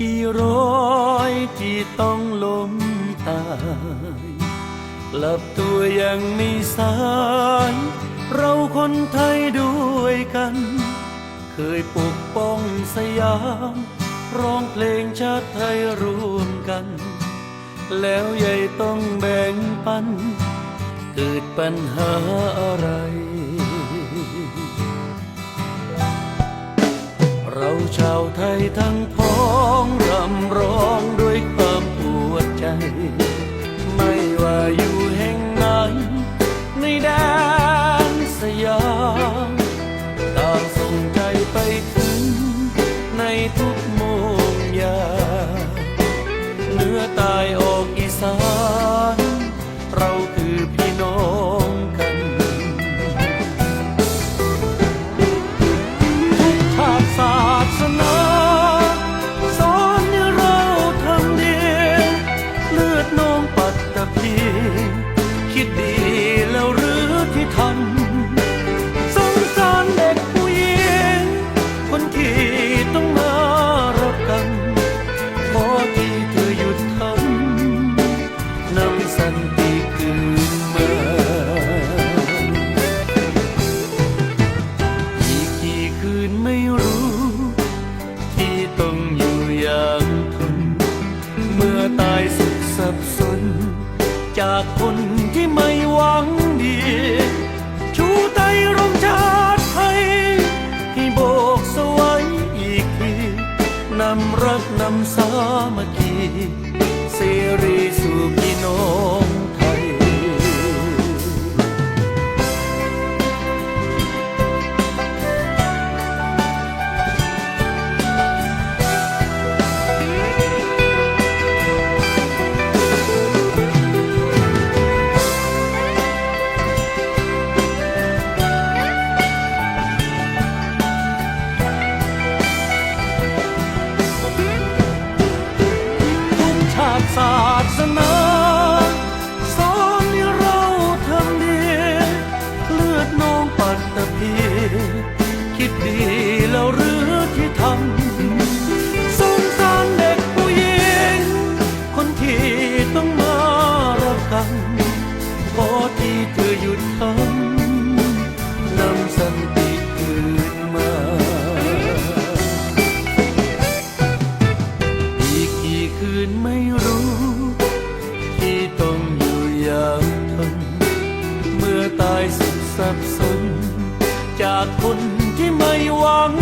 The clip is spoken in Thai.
กี่ร้อยที่ต้องล้มตายกลับตัวยังไม่สาย เราคนไทยด้วยกัน เคยปกป้องสยาม ร้องเพลงชาติไทยร่วมกัน แล้วยายต้องแบ่งปัน เกิดปัญหาอะไรเราชาวไทยทั้งพ องรำร้องด้วยความปวดใจ ไม่ว่าอยู่แห่งไหนในแดนสยามต่างส่งใจไป ดี คิดดีแล้วหรือที่ทำสงสารเด็กผู้หญิงคนที่ต้องมารับกรรมขอที่เธอหยุดทำนำสันติคืนมา จากคนที่ไม่หวังดี ชูไตรรงชาติไทยให้โบกสวัยอีกทีนำรักนำสามัคคีเสรีสู่พี่น้อง เธอหยุดทำนำสันติคืนมา อีกกี่คืนไม่รู้ ที่ต้องอยู่อย่างทนเมื่อตายสุดสับสน จากคนที่ไม่หวัง